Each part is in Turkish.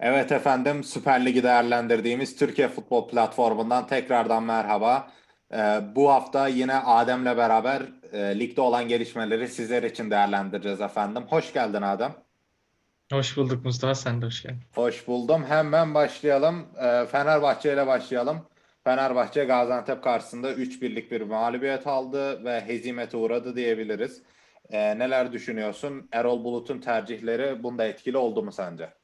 Evet efendim Süper Lig'i değerlendirdiğimiz Türkiye Futbol Platformu'ndan tekrardan merhaba. Ee, bu hafta yine Adem'le beraber e, ligde olan gelişmeleri sizler için değerlendireceğiz efendim. Hoş geldin Adem. Hoş bulduk Mustafa, sen de hoş geldin. Hoş buldum. Hemen başlayalım. Ee, Fenerbahçe ile başlayalım. Fenerbahçe Gaziantep karşısında 3-1'lik bir mağlubiyet aldı ve hezimete uğradı diyebiliriz. Ee, neler düşünüyorsun? Erol Bulut'un tercihleri bunda etkili oldu mu sence?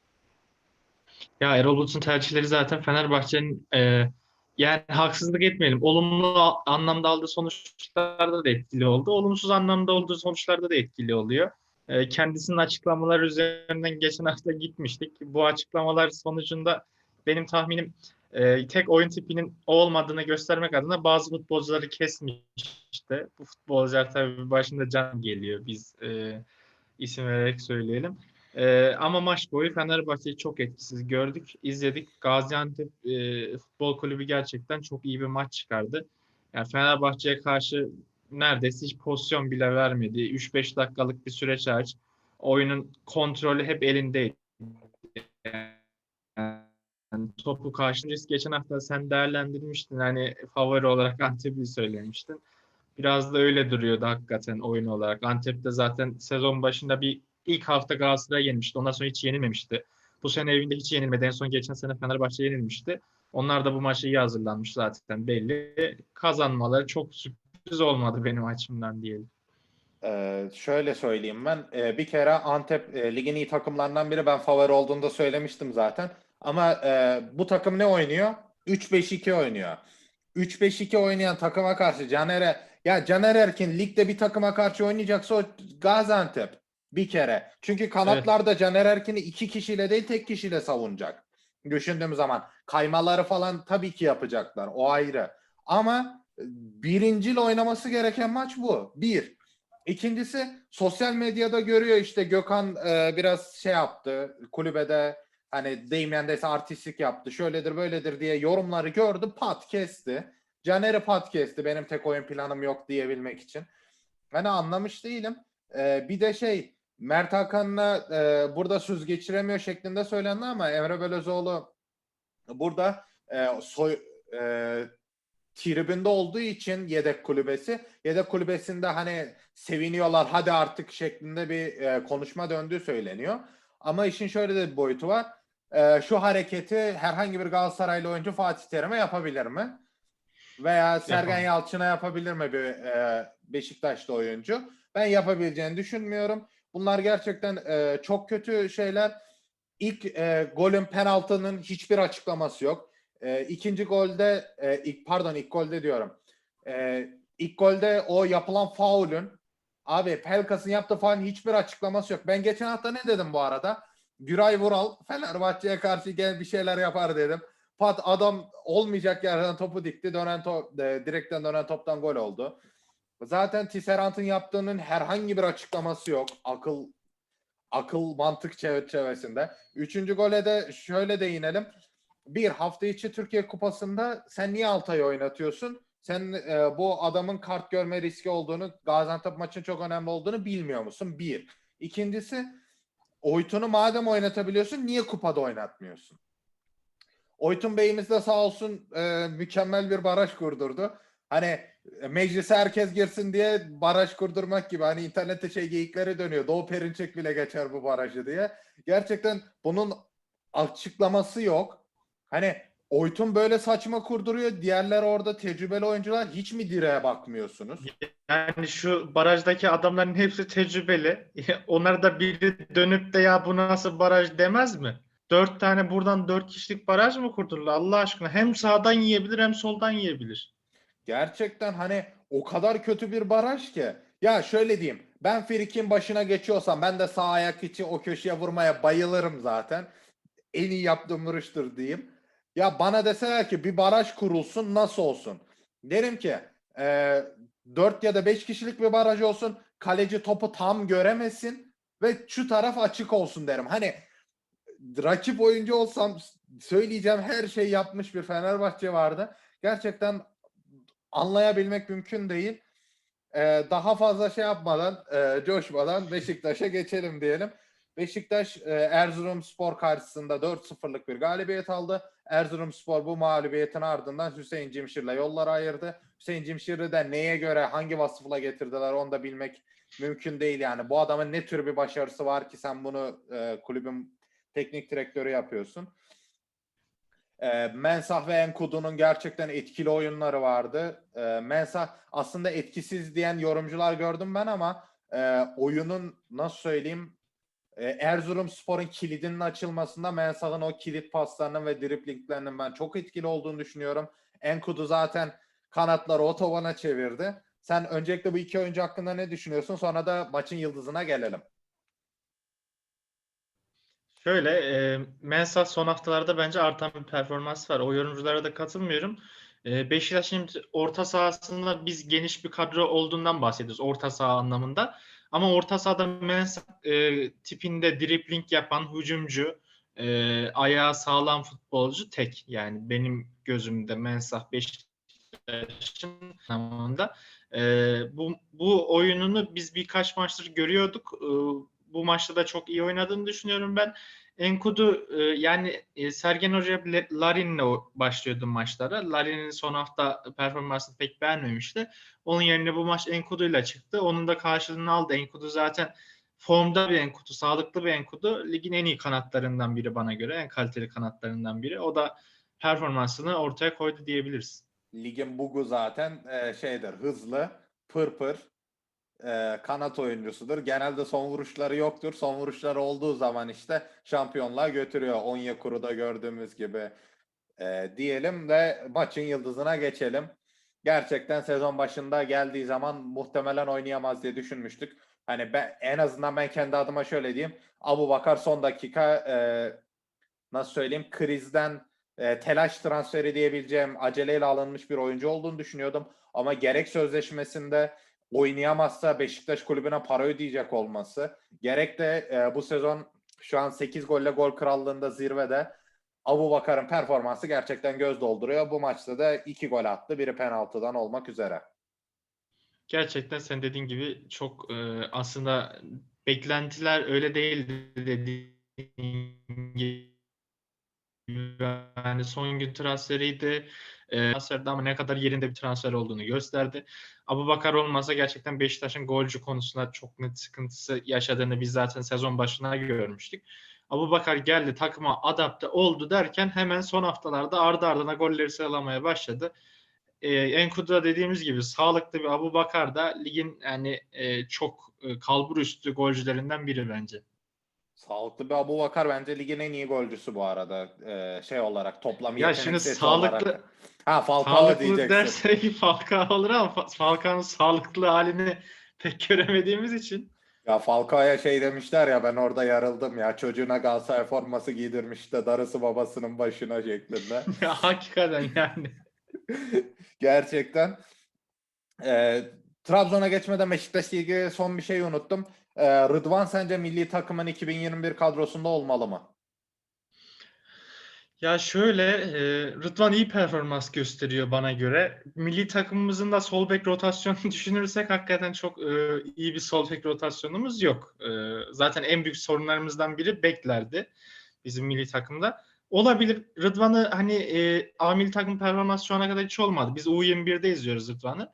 Ya Erol Bulut'un tercihleri zaten Fenerbahçe'nin e, yani haksızlık etmeyelim. Olumlu anlamda aldığı sonuçlarda da etkili oldu. Olumsuz anlamda olduğu sonuçlarda da etkili oluyor. E, kendisinin açıklamaları üzerinden geçen hafta gitmiştik. Bu açıklamalar sonucunda benim tahminim e, tek oyun tipinin olmadığını göstermek adına bazı futbolcuları kesmiş işte. Bu futbolcular tabii başında can geliyor. Biz e, isim vererek söyleyelim. Ee, ama maç boyu Fenerbahçe'yi çok etkisiz gördük, izledik. Gaziantep e, Futbol Kulübü gerçekten çok iyi bir maç çıkardı. Yani Fenerbahçe'ye karşı neredeyse hiç pozisyon bile vermedi. 3-5 dakikalık bir süreç hariç oyunun kontrolü hep elindeydi. Yani topu karşılayacağız. Geçen hafta sen değerlendirmiştin. Hani favori olarak Antep'i söylemiştin. Biraz da öyle duruyordu hakikaten oyun olarak. Antep'te zaten sezon başında bir ilk hafta Galatasaray yenmişti. Ondan sonra hiç yenilmemişti. Bu sene evinde hiç yenilmedi. En son geçen sene Fenerbahçe yenilmişti. Onlar da bu maça iyi hazırlanmış zaten belli. Kazanmaları çok sürpriz olmadı benim açımdan diyelim. Ee, şöyle söyleyeyim ben. Ee, bir kere Antep e, ligin iyi takımlarından biri. Ben favori olduğunu da söylemiştim zaten. Ama e, bu takım ne oynuyor? 3-5-2 oynuyor. 3-5-2 oynayan takıma karşı Caner'e ya Caner Erkin ligde bir takıma karşı oynayacaksa o Gaziantep bir kere. Çünkü kanatlarda Caner Erkin'i iki kişiyle değil tek kişiyle savunacak. Düşündüğüm zaman kaymaları falan tabii ki yapacaklar. O ayrı. Ama e, birincil oynaması gereken maç bu. Bir. İkincisi sosyal medyada görüyor işte Gökhan e, biraz şey yaptı kulübede hani deyim yendeyse artistlik yaptı şöyledir böyledir diye yorumları gördü pat kesti. Caner'i pat kesti benim tek oyun planım yok diyebilmek için. Hani anlamış değilim. E, bir de şey Mert Hakan'la e, burada söz geçiremiyor şeklinde söylendi ama Emre Belözoğlu burada e, soy, e, tribünde olduğu için yedek kulübesi yedek kulübesinde hani seviniyorlar hadi artık şeklinde bir e, konuşma döndüğü söyleniyor. Ama işin şöyle de bir boyutu var. E, şu hareketi herhangi bir Galatasaraylı oyuncu Fatih Terim'e yapabilir mi? Veya Sergen Yapamaz. Yalçın'a yapabilir mi bir e, Beşiktaşlı oyuncu? Ben yapabileceğini düşünmüyorum. Bunlar gerçekten e, çok kötü şeyler. İlk e, golün penaltının hiçbir açıklaması yok. E, ikinci golde, e, ilk pardon ilk golde diyorum. E, ilk golde o yapılan faulün abi Pelkas'ın yaptığı faulün hiçbir açıklaması yok. Ben geçen hafta ne dedim bu arada? Güray Vural Fenerbahçe'ye karşı gel bir şeyler yapar dedim. Pat adam olmayacak yerden topu dikti. Dönen top, e, direkten dönen toptan gol oldu. Zaten Tisserant'ın yaptığının herhangi bir açıklaması yok. Akıl akıl mantık çerçevesinde. Üçüncü gole de şöyle değinelim. Bir hafta içi Türkiye Kupası'nda sen niye Altay'ı oynatıyorsun? Sen e, bu adamın kart görme riski olduğunu, Gaziantep maçın çok önemli olduğunu bilmiyor musun? Bir. İkincisi, Oytun'u madem oynatabiliyorsun niye kupada oynatmıyorsun? Oytun Bey'imiz de sağ olsun e, mükemmel bir baraj kurdurdu. Hani e, meclise herkes girsin diye baraj kurdurmak gibi. Hani internette şey geyikleri dönüyor. Doğu Perinçek bile geçer bu barajı diye. Gerçekten bunun açıklaması yok. Hani Oytun böyle saçma kurduruyor. Diğerler orada tecrübeli oyuncular hiç mi direğe bakmıyorsunuz? Yani şu barajdaki adamların hepsi tecrübeli. Onlar da biri dönüp de ya bu nasıl baraj demez mi? Dört tane buradan dört kişilik baraj mı kurdular Allah aşkına? Hem sağdan yiyebilir hem soldan yiyebilir. Gerçekten hani o kadar kötü bir baraj ki. Ya şöyle diyeyim. Ben Frik'in başına geçiyorsam ben de sağ ayak içi o köşeye vurmaya bayılırım zaten. En iyi yaptığım vuruştur diyeyim. Ya bana deseler ki bir baraj kurulsun nasıl olsun? Derim ki e, 4 ya da 5 kişilik bir baraj olsun. Kaleci topu tam göremesin ve şu taraf açık olsun derim. Hani rakip oyuncu olsam söyleyeceğim her şeyi yapmış bir Fenerbahçe vardı. Gerçekten anlayabilmek mümkün değil. Ee, daha fazla şey yapmadan, e, coşmadan Beşiktaş'a geçelim diyelim. Beşiktaş e, Erzurumspor karşısında 4-0'lık bir galibiyet aldı. Erzurumspor bu mağlubiyetin ardından Hüseyin Cimşir'le yolları ayırdı. Hüseyin Cimşir'i de neye göre hangi vasıfla getirdiler onu da bilmek mümkün değil yani. Bu adamın ne tür bir başarısı var ki sen bunu e, kulübün teknik direktörü yapıyorsun. E, Mensah ve Enkudu'nun gerçekten etkili oyunları vardı. E, Mensah aslında etkisiz diyen yorumcular gördüm ben ama e, oyunun nasıl söyleyeyim e, Erzurumspor'un kilidinin açılmasında Mensah'ın o kilit paslarının ve driplinglerinin ben çok etkili olduğunu düşünüyorum. Enkudu zaten kanatları otobana çevirdi. Sen öncelikle bu iki oyuncu hakkında ne düşünüyorsun? Sonra da maçın yıldızına gelelim. Şöyle, e, Mensah son haftalarda bence artan bir performans var. O yorumculara da katılmıyorum. E, Beşiktaş'ın orta sahasında biz geniş bir kadro olduğundan bahsediyoruz orta saha anlamında. Ama orta sahada Mensah e, tipinde dribling yapan hücumcu, e, ayağı sağlam futbolcu tek. Yani benim gözümde Mensah Beşiktaş'ın anlamında. E, bu, bu oyununu biz birkaç maçtır görüyorduk. E, bu maçta da çok iyi oynadığını düşünüyorum ben. Enkudu e, yani e, Sergen Hoca Larin'le başlıyordu maçlara. Larin'in son hafta performansını pek beğenmemişti. Onun yerine bu maç Enkudu'yla çıktı. Onun da karşılığını aldı. Enkudu zaten formda bir Enkudu, sağlıklı bir Enkudu. Ligin en iyi kanatlarından biri bana göre. En kaliteli kanatlarından biri. O da performansını ortaya koydu diyebiliriz. Ligin bugu zaten e, şeydir hızlı, pırpır, e, kanat oyuncusudur. Genelde son vuruşları yoktur. Son vuruşları olduğu zaman işte şampiyonluğa götürüyor. Onyekuru'da gördüğümüz gibi e, diyelim ve maçın yıldızına geçelim. Gerçekten sezon başında geldiği zaman muhtemelen oynayamaz diye düşünmüştük. Hani ben en azından ben kendi adıma şöyle diyeyim. Abu Bakar son dakika e, nasıl söyleyeyim krizden e, telaş transferi diyebileceğim aceleyle alınmış bir oyuncu olduğunu düşünüyordum. Ama gerek sözleşmesinde oynayamazsa Beşiktaş kulübüne para ödeyecek olması, gerek de e, bu sezon şu an 8 golle gol krallığında zirvede Abu Bakar'ın performansı gerçekten göz dolduruyor. Bu maçta da 2 gol attı. Biri penaltıdan olmak üzere. Gerçekten sen dediğin gibi çok e, aslında beklentiler öyle değildi dediğin gibi. Yani son gün transferiydi. E, transferde ama ne kadar yerinde bir transfer olduğunu gösterdi. Abubakar olmasa gerçekten Beşiktaş'ın golcü konusunda çok net sıkıntısı yaşadığını biz zaten sezon başına görmüştük. Abubakar geldi takıma adapte oldu derken hemen son haftalarda ardı ardına golleri sıralamaya başladı e, Enkudu da dediğimiz gibi sağlıklı bir Abu Bakar da ligin yani e, çok e, kalbur üstü golcülerinden biri bence. Sağlıklı bir Abu Bakar bence ligin en iyi golcüsü bu arada. Ee, şey olarak toplam Ya şimdi sağlıklı- olarak. Ha Falcao Sağlıklı diyeceksin. dersek Falcao olur ama Fa- Falcao'nun sağlıklı halini pek göremediğimiz için. Ya Falcao'ya şey demişler ya ben orada yarıldım ya çocuğuna Galatasaray forması giydirmiş de darısı babasının başına şeklinde. Ya hakikaten yani. Gerçekten. Ee, Trabzon'a geçmeden Beşiktaş'la ilgili son bir şey unuttum. Ee, Rıdvan sence milli takımın 2021 kadrosunda olmalı mı? Ya şöyle e, Rıdvan iyi performans gösteriyor bana göre. Milli takımımızın da sol bek rotasyonunu düşünürsek hakikaten çok e, iyi bir sol bek rotasyonumuz yok. E, zaten en büyük sorunlarımızdan biri beklerdi bizim milli takımda. Olabilir. Rıdvan'ı hani e, A milli takım performansı şu ana kadar hiç olmadı. Biz U21'de izliyoruz Rıdvan'ı.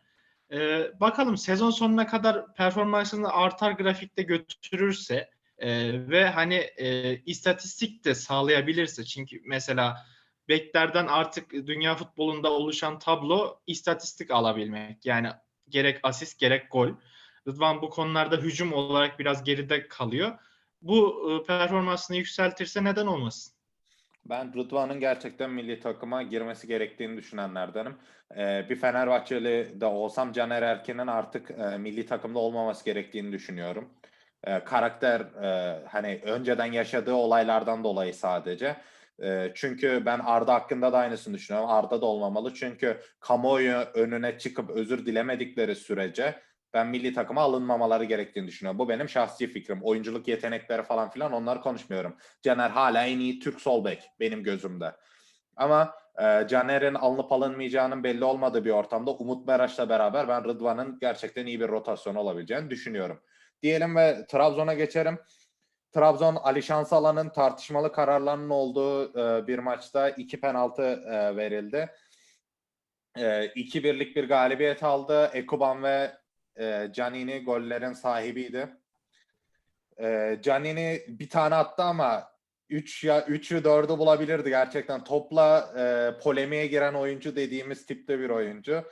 E, bakalım sezon sonuna kadar performansını artar grafikte götürürse ee, ve hani e, istatistik de sağlayabilirse çünkü mesela beklerden artık dünya futbolunda oluşan tablo istatistik alabilmek. Yani gerek asist gerek gol. Rıdvan bu konularda hücum olarak biraz geride kalıyor. Bu e, performansını yükseltirse neden olmasın? Ben Rıdvan'ın gerçekten milli takıma girmesi gerektiğini düşünenlerdenim. Ee, bir Fenerbahçeli de olsam Caner Erkin'in artık e, milli takımda olmaması gerektiğini düşünüyorum. Ee, karakter e, hani önceden yaşadığı olaylardan dolayı sadece. E, çünkü ben Arda hakkında da aynısını düşünüyorum. Arda da olmamalı. Çünkü kamuoyu önüne çıkıp özür dilemedikleri sürece ben milli takıma alınmamaları gerektiğini düşünüyorum. Bu benim şahsi fikrim. Oyunculuk yetenekleri falan filan onları konuşmuyorum. Caner hala en iyi Türk sol bek benim gözümde. Ama e, Caner'in alınıp alınmayacağının belli olmadığı bir ortamda Umut Meraş'la beraber ben Rıdvan'ın gerçekten iyi bir rotasyon olabileceğini düşünüyorum. Diyelim ve Trabzon'a geçerim. Trabzon Ali Şansalan'ın tartışmalı kararlarının olduğu e, bir maçta iki penaltı e, verildi. E, 2-1'lik bir galibiyet aldı. Ekuban ve e, Canini gollerin sahibiydi. E, Canini bir tane attı ama 3 ya 3'ü 4'ü bulabilirdi gerçekten. Topla e, polemiğe giren oyuncu dediğimiz tipte bir oyuncu.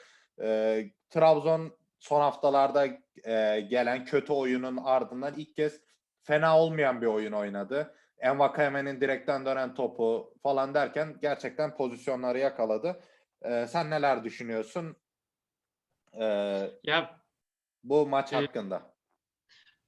E, Trabzon son haftalarda e, gelen kötü oyunun ardından ilk kez fena olmayan bir oyun oynadı. Envakayeme'nin direkten dönen topu falan derken gerçekten pozisyonları yakaladı. E, sen neler düşünüyorsun e, Ya bu maç E, hakkında?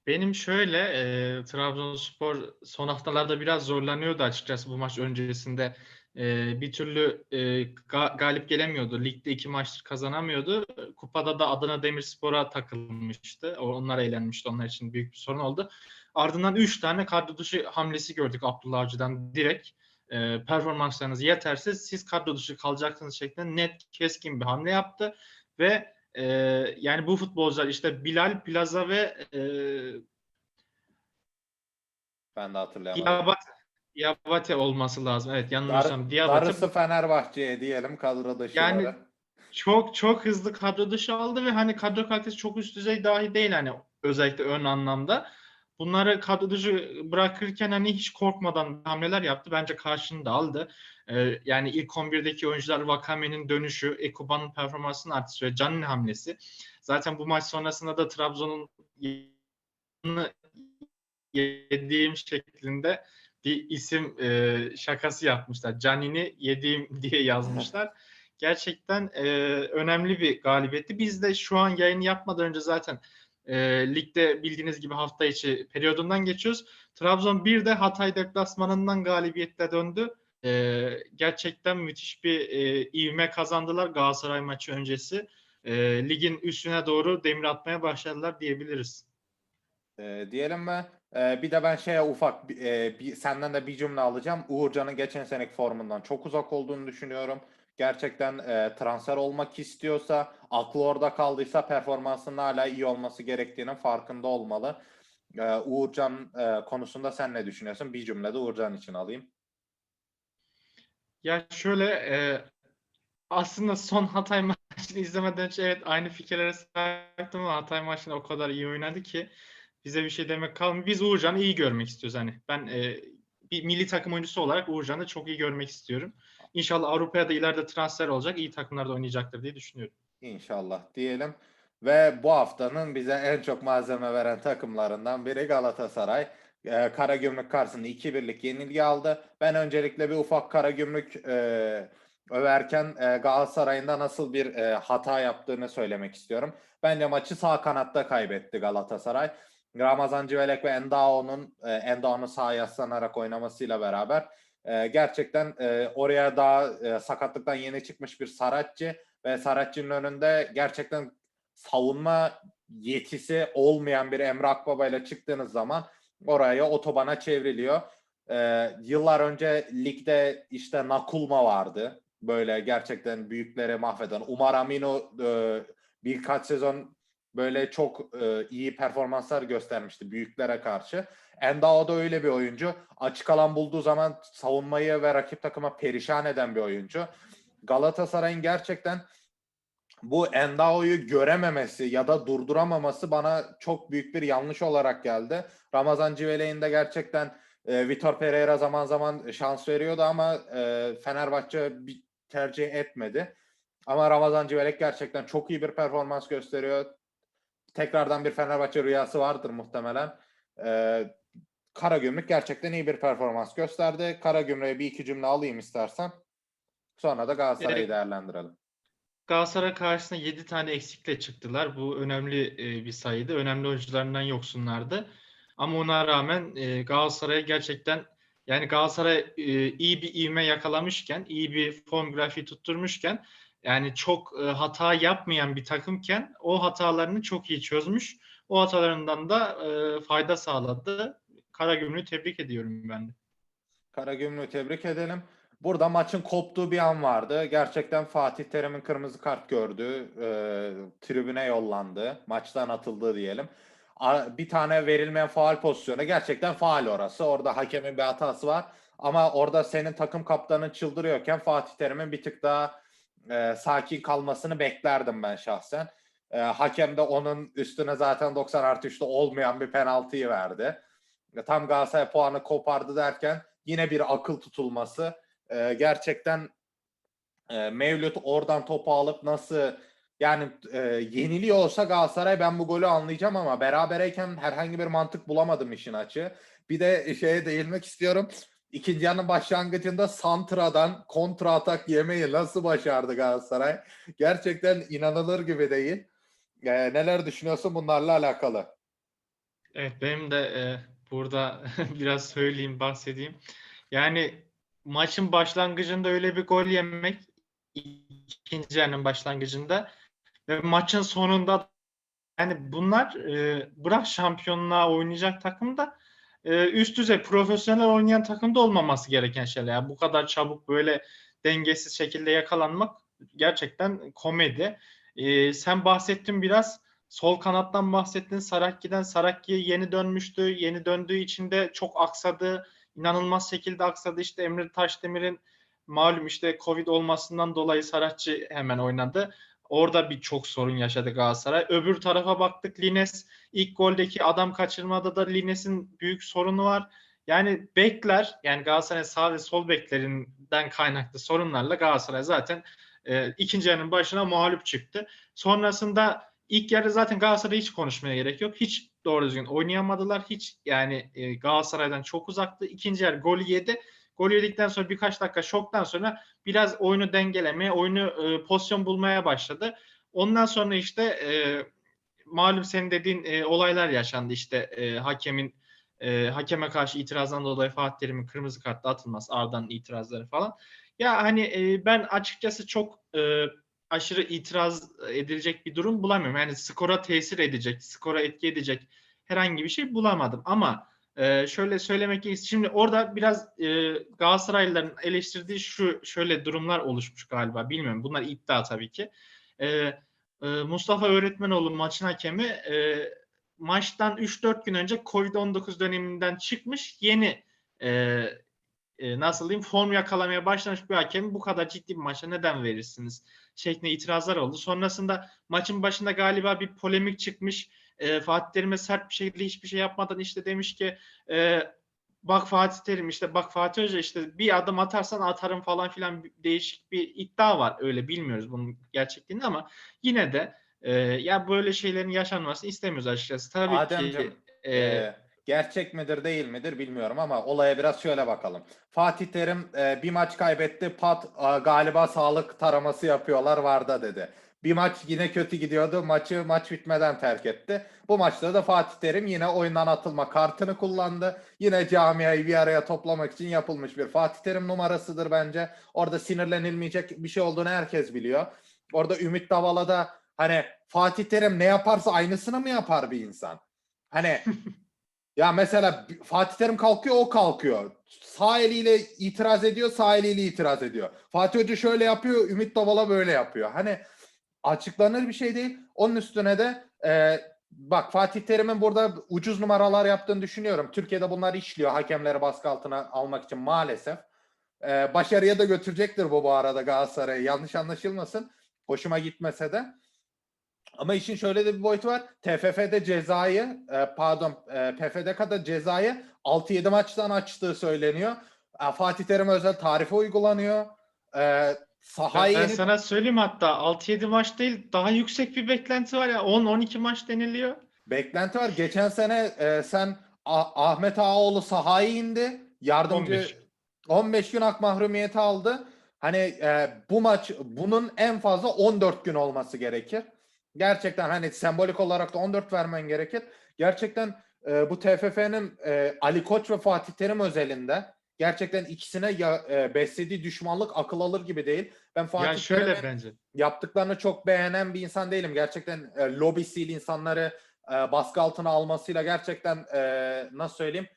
benim şöyle e, Trabzonspor son haftalarda biraz zorlanıyordu açıkçası bu maç öncesinde. E, bir türlü e, ga- galip gelemiyordu. Ligde iki maçtır kazanamıyordu. Kupada da Adana Demirspor'a takılmıştı. Onlar eğlenmişti. Onlar için büyük bir sorun oldu. Ardından üç tane kadro dışı hamlesi gördük Abdullah Avcı'dan direkt. E, performanslarınız yetersiz. Siz kadro dışı kalacaksınız şeklinde net keskin bir hamle yaptı. Ve e, yani bu futbolcular işte Bilal, Plaza ve e, Ben de hatırlayamadım. Diabate, Diabate olması lazım. Evet yanılmıyorsam Dar, Diabate darısı Fenerbahçe'ye diyelim kadro dışıları. Yani- çok çok hızlı kadro dışı aldı ve hani kadro kalitesi çok üst düzey dahi değil hani özellikle ön anlamda. Bunları kadro dışı bırakırken hani hiç korkmadan hamleler yaptı. Bence karşılığını da aldı. Ee, yani ilk 11'deki oyuncular Vakame'nin dönüşü, Ekuban'ın performansının artışı ve Can'ın hamlesi. Zaten bu maç sonrasında da Trabzon'un yediğim şeklinde bir isim e, şakası yapmışlar. Canini yediğim diye yazmışlar. Gerçekten e, önemli bir galibiyetti. Biz de şu an yayını yapmadan önce zaten e, ligde bildiğiniz gibi hafta içi periyodundan geçiyoruz. Trabzon bir de Hatay deplasmanından galibiyetle döndü. E, gerçekten müthiş bir e, ivme kazandılar Galatasaray maçı öncesi. E, ligin üstüne doğru demir atmaya başladılar diyebiliriz. Ee, diyelim mi? Ee, bir de ben şeye ufak e, bir, senden de bir cümle alacağım. Uğurcan'ın geçen seneki formundan çok uzak olduğunu düşünüyorum. Gerçekten e, transfer olmak istiyorsa, aklı orada kaldıysa performansının hala iyi olması gerektiğinin farkında olmalı. Ee, Uğurcan e, konusunda sen ne düşünüyorsun? Bir cümle de Uğurcan için alayım. Ya şöyle e, aslında son Hatay maçını izlemeden önce evet aynı fikirlere sahiptim ama Hatay maçını o kadar iyi oynadı ki bize bir şey demek kalmıyor. Biz Uğurcan'ı iyi görmek istiyoruz hani. Ben e, bir milli takım oyuncusu olarak Uğurcan'ı çok iyi görmek istiyorum. İnşallah Avrupa'ya da ileride transfer olacak, iyi takımlarda oynayacaktır diye düşünüyorum. İnşallah diyelim. Ve bu haftanın bize en çok malzeme veren takımlarından biri Galatasaray. Ee, Karagümrük karşısında 2-1'lik yenilgi aldı. Ben öncelikle bir ufak Karagümrük e, överken e, Galatasaray'ın da nasıl bir e, hata yaptığını söylemek istiyorum. Bence maçı sağ kanatta kaybetti Galatasaray. Ramazan Civelek ve Endao'nun e, Endao'nun sağa yaslanarak oynamasıyla beraber e, gerçekten e, oraya daha e, sakatlıktan yeni çıkmış bir Saratçı ve Saratçı'nın önünde gerçekten savunma yetisi olmayan bir Emre Akbaba ile çıktığınız zaman oraya otobana çevriliyor. Ee, yıllar önce ligde işte Nakulma vardı. Böyle gerçekten büyükleri mahveden. Umar Amino e, birkaç sezon böyle çok e, iyi performanslar göstermişti büyüklere karşı. Endao da öyle bir oyuncu. Açık alan bulduğu zaman savunmayı ve rakip takıma perişan eden bir oyuncu. Galatasaray'ın gerçekten bu Endao'yu görememesi ya da durduramaması bana çok büyük bir yanlış olarak geldi. Ramazan Civelek'in de gerçekten e, Vitor Pereira zaman zaman şans veriyordu ama e, Fenerbahçe bir tercih etmedi. Ama Ramazan Civelek gerçekten çok iyi bir performans gösteriyor. Tekrardan bir Fenerbahçe rüyası vardır muhtemelen. E, Karagümrük gerçekten iyi bir performans gösterdi. Karagümrük'e bir iki cümle alayım istersen. Sonra da Galatasaray'ı Evet. değerlendirelim. Galatasaray karşısında 7 tane eksikle çıktılar. Bu önemli e, bir sayıydı. Önemli oyuncularından yoksunlardı. Ama ona rağmen e, Galatasaray'a gerçekten yani Galatasaray e, iyi bir ivme yakalamışken, iyi bir form grafiği tutturmuşken yani çok e, hata yapmayan bir takımken o hatalarını çok iyi çözmüş. O hatalarından da e, fayda sağladı. Karagümrük'ü tebrik ediyorum ben de. Karagümrük'ü tebrik edelim. Burada maçın koptuğu bir an vardı. Gerçekten Fatih Terim'in kırmızı kart gördü. E, tribüne yollandı. Maçtan atıldı diyelim. a- bir tane verilmeyen faal pozisyonu gerçekten faal orası. Orada hakemin bir hatası var. Ama orada senin takım kaptanın çıldırıyorken Fatih Terim'in bir tık daha e, sakin kalmasını beklerdim ben şahsen. E, hakem de onun üstüne zaten 90 artı 3'te olmayan bir penaltıyı verdi. E, Tam Galatasaray puanı kopardı derken yine bir akıl tutulması. E, gerçekten e, Mevlüt oradan topu alıp nasıl yani e, yeniliyor olsa Galatasaray ben bu golü anlayacağım ama berabereyken herhangi bir mantık bulamadım işin açığı. Bir de şeye değinmek istiyorum. İkinci yarının başlangıcında Santra'dan kontra atak yemeyi nasıl başardı Galatasaray? Gerçekten inanılır gibi değil. E, neler düşünüyorsun bunlarla alakalı? Evet benim de e, burada biraz söyleyeyim, bahsedeyim. Yani maçın başlangıcında öyle bir gol yemek ikinci yarının başlangıcında ve maçın sonunda yani bunlar e, bırak şampiyonluğa oynayacak takımda e, üst düzey profesyonel oynayan takımda olmaması gereken şeyler. Yani bu kadar çabuk böyle dengesiz şekilde yakalanmak gerçekten komedi. E, sen bahsettin biraz sol kanattan bahsettin. Sarakki'den Sarakki yeni dönmüştü. Yeni döndüğü için de çok aksadı. İnanılmaz şekilde aksadı. İşte Emre Taşdemir'in malum işte Covid olmasından dolayı Saratçı hemen oynadı. Orada bir çok sorun yaşadı Galatasaray. Öbür tarafa baktık Lines ilk goldeki adam kaçırmada da Lines'in büyük sorunu var. Yani bekler yani Galatasaray sağ ve sol beklerinden kaynaklı sorunlarla Galatasaray zaten e, ikinci yarının başına mağlup çıktı. Sonrasında ilk yarı zaten Galatasaray'ı hiç konuşmaya gerek yok. Hiç doğru düzgün oynayamadılar. Hiç yani e, Galatasaray'dan çok uzaktı. İkinci yarı golü yedi. Gol yedikten sonra birkaç dakika şoktan sonra biraz oyunu dengelemeye, oyunu e, pozisyon bulmaya başladı. Ondan sonra işte e, malum senin dediğin e, olaylar yaşandı. İşte e, hakemin e, hakeme karşı itirazdan dolayı Fatih Terim'in kırmızı kartla atılması, Arda'nın itirazları falan. Ya hani e, ben açıkçası çok e, aşırı itiraz edilecek bir durum bulamıyorum. Yani skora tesir edecek, skora etki edecek herhangi bir şey bulamadım. Ama e, şöyle söylemek gerekirse şimdi orada biraz e, Galatasaraylıların eleştirdiği şu şöyle durumlar oluşmuş galiba. Bilmiyorum. Bunlar iddia tabii ki. E, e, Mustafa Öğretmenoğlu maçın hakemi e, maçtan 3-4 gün önce Covid-19 döneminden çıkmış yeni e, e, nasıl diyeyim form yakalamaya başlamış bir hakem bu kadar ciddi bir maça neden verirsiniz şeklinde itirazlar oldu. Sonrasında maçın başında galiba bir polemik çıkmış. E, Fatih Terim'e sert bir şekilde hiçbir şey yapmadan işte demiş ki e, bak Fatih Terim işte bak Fatih Hoca işte bir adım atarsan atarım falan filan değişik bir iddia var. Öyle bilmiyoruz bunun gerçekliğini ama yine de e, ya böyle şeylerin yaşanmasını istemiyoruz açıkçası. Tabii Ademciğim, ki e, Ee, gerçek midir değil midir bilmiyorum ama olaya biraz şöyle bakalım. Fatih Terim e, bir maç kaybetti pat a, galiba sağlık taraması yapıyorlar Varda dedi. Bir maç yine kötü gidiyordu maçı maç bitmeden terk etti. Bu maçta da Fatih Terim yine oyundan atılma kartını kullandı. Yine camiayı bir araya toplamak için yapılmış bir Fatih Terim numarasıdır bence. Orada sinirlenilmeyecek bir şey olduğunu herkes biliyor. Orada Ümit Davala'da hani Fatih Terim ne yaparsa aynısını mı yapar bir insan? Hani ya mesela Fatih Terim kalkıyor o kalkıyor. Sağ eliyle itiraz ediyor, sağ eliyle itiraz ediyor. Fatih Hoca şöyle yapıyor, Ümit Davala böyle yapıyor. Hani açıklanır bir şey değil. Onun üstüne de e, bak Fatih Terim'in burada ucuz numaralar yaptığını düşünüyorum. Türkiye'de bunlar işliyor hakemleri baskı altına almak için maalesef. E, başarıya da götürecektir bu bu arada Galatasaray'ı. Yanlış anlaşılmasın. Hoşuma gitmese de. Ama işin şöyle de bir boyutu var. TFF'de cezayı, e, pardon e, PFDK'da cezayı 6-7 maçtan açtığı söyleniyor. E, Fatih Terim özel tarife uygulanıyor. E, sahaya ben yenip- sana söyleyeyim hatta 6-7 maç değil daha yüksek bir beklenti var ya 10-12 maç deniliyor. beklenti var. Geçen sene e, sen A- Ahmet Ağaoğlu sahaya indi. Yardımcı 15. 15 gün hak mahrumiyeti aldı. Hani e, bu maç bunun en fazla 14 gün olması gerekir. Gerçekten hani sembolik olarak da 14 vermen gerekir. Gerçekten e, bu TFF'nin e, Ali Koç ve Fatih Terim özelinde gerçekten ikisine ya, e, beslediği düşmanlık akıl alır gibi değil. Ben Fatih ya şöyle Terim'in bence. yaptıklarını çok beğenen bir insan değilim. Gerçekten e, lobisiyle insanları e, baskı altına almasıyla gerçekten e, nasıl söyleyeyim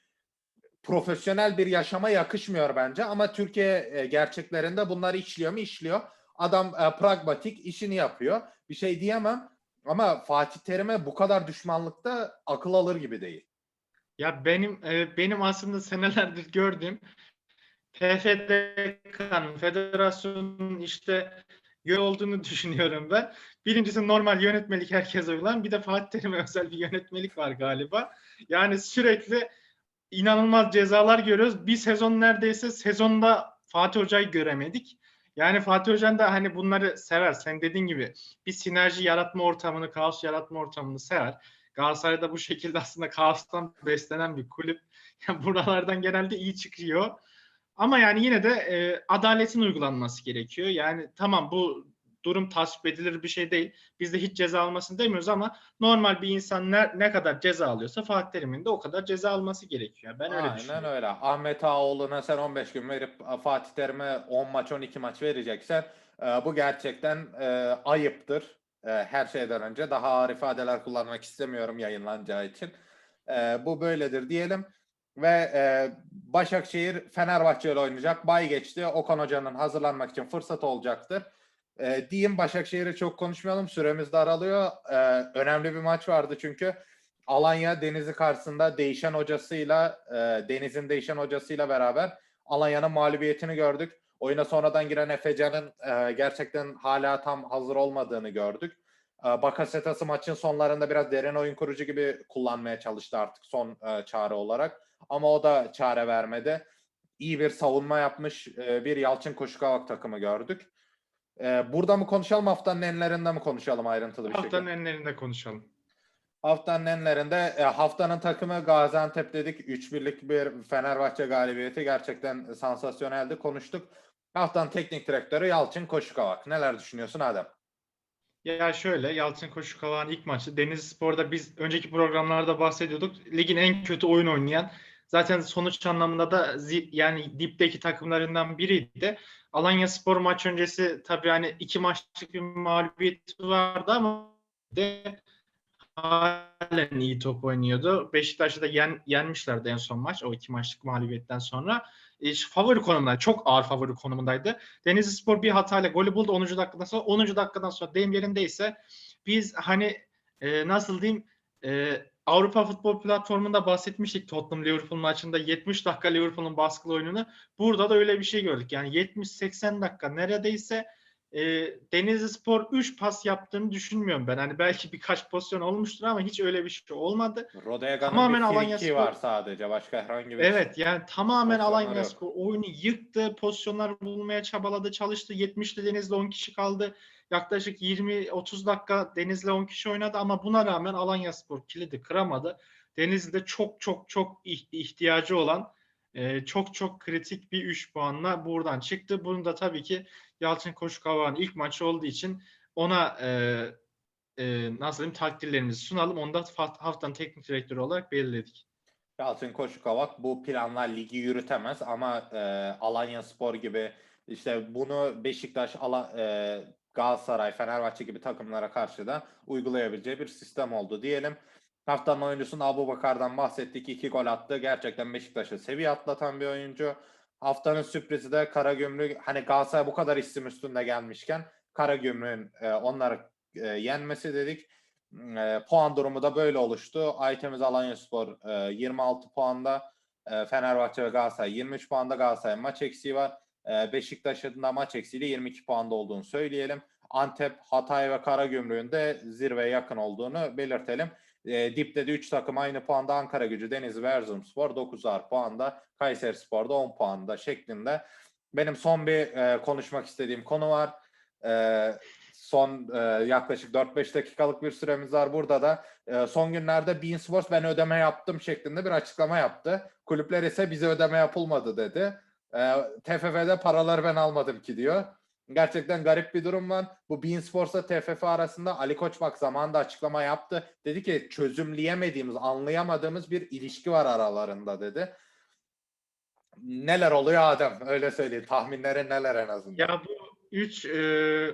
profesyonel bir yaşama yakışmıyor bence. Ama Türkiye e, gerçeklerinde bunlar işliyor mu? İşliyor. Adam e, pragmatik işini yapıyor. Bir şey diyemem. Ama Fatih Terim'e bu kadar düşmanlıkta akıl alır gibi değil. Ya benim benim aslında senelerdir gördüğüm TFDK'nın, federasyonun işte yön olduğunu düşünüyorum ben. Birincisi normal yönetmelik herkes uygulan. Bir de Fatih Terim'e özel bir yönetmelik var galiba. Yani sürekli inanılmaz cezalar görüyoruz. Bir sezon neredeyse sezonda Fatih Hoca'yı göremedik. Yani Fatih Hoca'nın da hani bunları sever. Sen dediğin gibi bir sinerji yaratma ortamını, kaos yaratma ortamını sever. Galatasaray'da bu şekilde aslında kaostan beslenen bir kulüp. Yani buralardan genelde iyi çıkıyor. Ama yani yine de e, adaletin uygulanması gerekiyor. Yani tamam bu durum tasvip edilir bir şey değil. Biz de hiç ceza almasını demiyoruz ama normal bir insan ne, ne kadar ceza alıyorsa Fatih Terim'in de o kadar ceza alması gerekiyor. Ben öyle Aynen düşünüyorum. öyle. Ahmet Ağaoğlu'na sen 15 gün verip e, Fatih Terim'e 10 maç 12 maç vereceksen e, bu gerçekten e, ayıptır. E, her şeyden önce daha ağır ifadeler kullanmak istemiyorum yayınlanacağı için. E, bu böyledir diyelim. Ve e, Başakşehir Fenerbahçe ile oynayacak. Bay geçti. Okan Hoca'nın hazırlanmak için fırsat olacaktır. E, diyeyim Başakşehir'i çok konuşmayalım. Süremiz daralıyor. E, önemli bir maç vardı çünkü. Alanya Denizli karşısında değişen hocasıyla e, Deniz'in değişen hocasıyla beraber Alanya'nın mağlubiyetini gördük. Oyuna sonradan giren Efecan'ın e, gerçekten hala tam hazır olmadığını gördük. E, Bakasetas'ı maçın sonlarında biraz derin oyun kurucu gibi kullanmaya çalıştı artık son e, çare olarak. Ama o da çare vermedi. İyi bir savunma yapmış e, bir Yalçın Koşukavak takımı gördük. E, burada mı konuşalım haftanın enlerinde mi konuşalım ayrıntılı bir şekilde? Haftanın enlerinde konuşalım. Haftanın enlerinde e, haftanın takımı Gaziantep dedik. 3-1'lik bir Fenerbahçe galibiyeti gerçekten sansasyoneldi. Konuştuk. Haftanın teknik direktörü Yalçın Koşukavak. Neler düşünüyorsun Adem? Ya şöyle Yalçın Koşukavak'ın ilk maçı Denizli Spor'da biz önceki programlarda bahsediyorduk. Ligin en kötü oyun oynayan zaten sonuç anlamında da yani dipteki takımlarından biriydi. Alanya Spor maç öncesi tabii hani iki maçlık bir mağlubiyeti vardı ama de halen iyi top oynuyordu. Beşiktaş'ı da yen, yenmişlerdi en son maç o iki maçlık mağlubiyetten sonra. E, favori konumunda, çok ağır favori konumundaydı. Denizli Spor bir hatayla golü buldu 10. dakikadan sonra. 10. dakikadan sonra deyim yerindeyse biz hani e, nasıl diyeyim e, Avrupa Futbol Platformu'nda bahsetmiştik Tottenham Liverpool maçında 70 dakika Liverpool'un baskılı oyununu. Burada da öyle bir şey gördük. Yani 70-80 dakika neredeyse e, Denizli Spor 3 pas yaptığını düşünmüyorum ben. Hani belki birkaç pozisyon olmuştur ama hiç öyle bir şey olmadı. Rodega'nın Tamamen bir Alanya Spor- var sadece. Başka herhangi bir Evet yani tamamen Alanya yok. Spor oyunu yıktı. Pozisyonlar bulmaya çabaladı, çalıştı. 70'li Denizli 10 kişi kaldı. Yaklaşık 20-30 dakika Denizli 10 kişi oynadı ama buna rağmen Alanya Spor kilidi kıramadı. Denizli'de çok çok çok ih- ihtiyacı olan e, çok çok kritik bir 3 puanla buradan çıktı. Bunu da tabii ki Yalçın Koşukavak'ın ilk maçı olduğu için ona e, e, nasıl diyeyim takdirlerimizi sunalım. Onu da haftanın teknik direktörü olarak belirledik. Yalçın Koşukavak bu planla ligi yürütemez ama e, Alanya Spor gibi işte bunu Beşiktaş, Ala, e, Galatasaray, Fenerbahçe gibi takımlara karşı da uygulayabileceği bir sistem oldu diyelim. Haftanın oyuncusunun Abu Bakar'dan bahsettik. iki gol attı. Gerçekten Beşiktaş'ı seviye atlatan bir oyuncu. Haftanın sürprizi de Karagümrük. Hani Galatasaray bu kadar isim üstünde gelmişken Karagümrük'ün e, onları e, yenmesi dedik. E, puan durumu da böyle oluştu. Aytemiz Alanyaspor e, 26 puanda. E, Fenerbahçe ve Galatasaray 23 puanda. Galatasaray maç eksiği var. E, Beşiktaş'ın da maç eksiğiyle 22 puanda olduğunu söyleyelim. Antep, Hatay ve Karagümrük'ün de zirveye yakın olduğunu belirtelim. E, dipte de 3 takım aynı puanda Ankara Gücü, Denizli ve Erzurumspor 9'ar puanda. Kayseri Spor'da 10 puanda şeklinde. Benim son bir e, konuşmak istediğim konu var. E, son e, yaklaşık 4-5 dakikalık bir süremiz var burada da. E, son günlerde Bein Sports ben ödeme yaptım şeklinde bir açıklama yaptı. Kulüpler ise bize ödeme yapılmadı dedi. E, TFF'de paraları ben almadım ki diyor. Gerçekten garip bir durum var. Bu Bein Sports'la TFF arasında Ali Koç bak zamanında açıklama yaptı. Dedi ki çözümleyemediğimiz, anlayamadığımız bir ilişki var aralarında dedi. Neler oluyor Adem? Öyle söyleyeyim. Tahminlerin neler en azından? Ya bu 3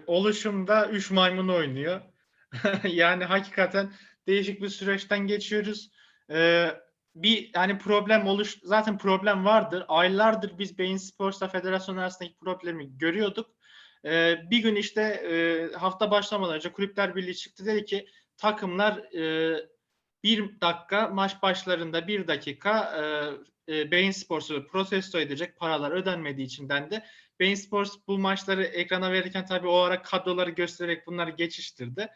oluşumda 3 maymun oynuyor. yani hakikaten değişik bir süreçten geçiyoruz. E, bir yani problem oluş zaten problem vardır. Aylardır biz Beyin Sports'la federasyon arasındaki problemi görüyorduk. E, bir gün işte e, hafta başlamadan önce Kulüpler Birliği çıktı dedi ki takımlar e, bir dakika maç başlarında bir dakika e, e, Bein Sports'u protesto edecek paralar ödenmediği için dendi. Bein Sports bu maçları ekrana verirken tabii o ara kadroları göstererek bunları geçiştirdi.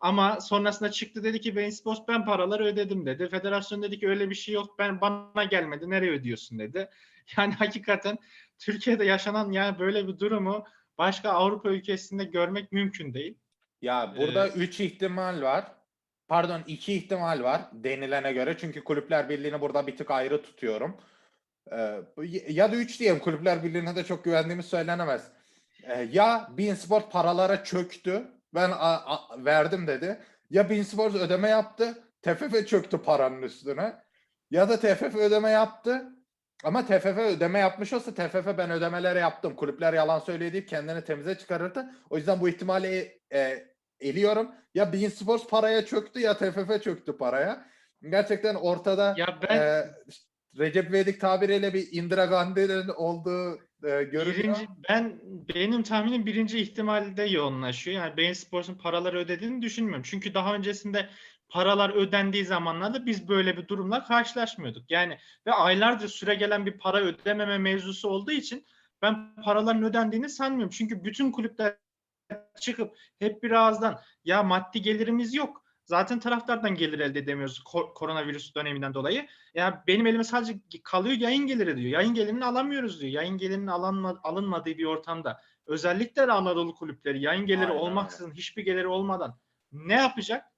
Ama sonrasında çıktı dedi ki Bein Sports ben paraları ödedim dedi. Federasyon dedi ki öyle bir şey yok ben bana gelmedi nereye ödüyorsun dedi. Yani hakikaten Türkiye'de yaşanan yani böyle bir durumu başka Avrupa ülkesinde görmek mümkün değil. Ya burada Ee, 3 ihtimal var. Pardon 2 ihtimal var denilene göre. Çünkü Kulüpler Birliği'ni burada bir tık ayrı tutuyorum. Ee, ya da 3 diyeyim. Kulüpler Birliği'ne de çok güvendiğimiz söylenemez. Ee, ya Beansport paralara çöktü. Ben a- a- verdim dedi. Ya Beansport ödeme yaptı. TFF çöktü paranın üstüne. Ya da TFF ödeme yaptı. Ama TFF ödeme yapmış olsa TFF ben ödemeleri yaptım. Kulüpler yalan söylüyor deyip kendini temize çıkarırdı. O yüzden bu ihtimali e, eliyorum. Ya Bein Sports paraya çöktü ya TFF çöktü paraya. Gerçekten ortada Ya ben e, Recep İvedik tabiriyle bir Indira Gandhi'nin olduğu e, görünüyor. birinci ben benim tahminim birinci ihtimalde yoğunlaşıyor. Yani Bein Sports'un paraları ödediğini düşünmüyorum. Çünkü daha öncesinde paralar ödendiği zamanlarda biz böyle bir durumla karşılaşmıyorduk. Yani ve aylardır süre gelen bir para ödememe mevzusu olduğu için ben paraların ödendiğini sanmıyorum. Çünkü bütün kulüpler çıkıp hep bir ağızdan ya maddi gelirimiz yok. Zaten taraftardan gelir elde edemiyoruz ko- koronavirüs döneminden dolayı. Ya benim elime sadece kalıyor yayın geliri diyor. Yayın gelirini alamıyoruz diyor. Yayın gelirinin alınma, alınmadığı bir ortamda özellikle de Anadolu kulüpleri yayın geliri Aynen öyle. olmaksızın hiçbir geliri olmadan ne yapacak?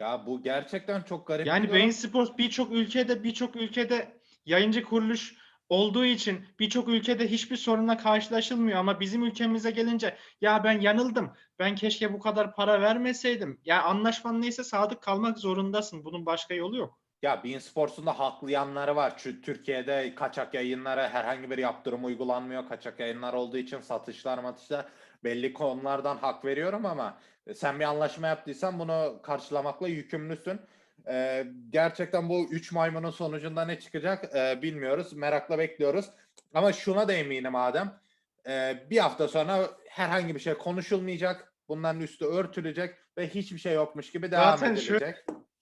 Ya bu gerçekten çok garip. Yani. Bein Sports birçok ülkede birçok ülkede yayıncı kuruluş olduğu için birçok ülkede hiçbir sorunla karşılaşılmıyor ama bizim ülkemize gelince ya ben yanıldım. Ben keşke bu kadar para vermeseydim. Ya anlaşman neyse sadık kalmak zorundasın. Bunun başka yolu yok. Ya Bein Sports'un da haklı yanları var. Çünkü Türkiye'de kaçak yayınlara herhangi bir yaptırım uygulanmıyor. Kaçak yayınlar olduğu için satışlar matışlar belli konulardan hak veriyorum ama e, sen bir anlaşma yaptıysan bunu karşılamakla yükümlüsün. Ee, gerçekten bu 3 maymunun sonucunda ne çıkacak e, bilmiyoruz. Merakla bekliyoruz. Ama şuna da eminim Adem. e, bir hafta sonra herhangi bir şey konuşulmayacak. Bunların üstü örtülecek ve hiçbir şey yokmuş gibi devam Zaten şu- edilecek.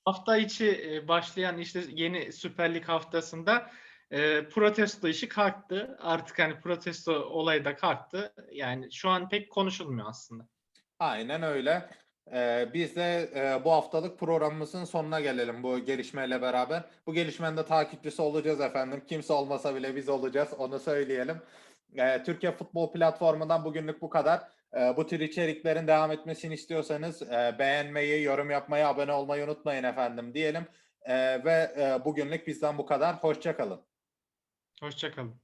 Hafta içi e, başlayan işte yeni Süper Lig haftasında e, protesto işi kalktı. Artık hani protesto olayı da kalktı. Yani şu an pek konuşulmuyor aslında. Aynen öyle. Ee, biz de e, bu haftalık programımızın sonuna gelelim bu gelişmeyle beraber. Bu gelişmenin de takipçisi olacağız efendim. Kimse olmasa bile biz olacağız. Onu söyleyelim. Ee, Türkiye Futbol Platformu'ndan bugünlük bu kadar. Ee, bu tür içeriklerin devam etmesini istiyorsanız e, beğenmeyi, yorum yapmayı, abone olmayı unutmayın efendim diyelim. Ee, ve e, bugünlük bizden bu kadar. Hoşça kalın. Hoşçakalın.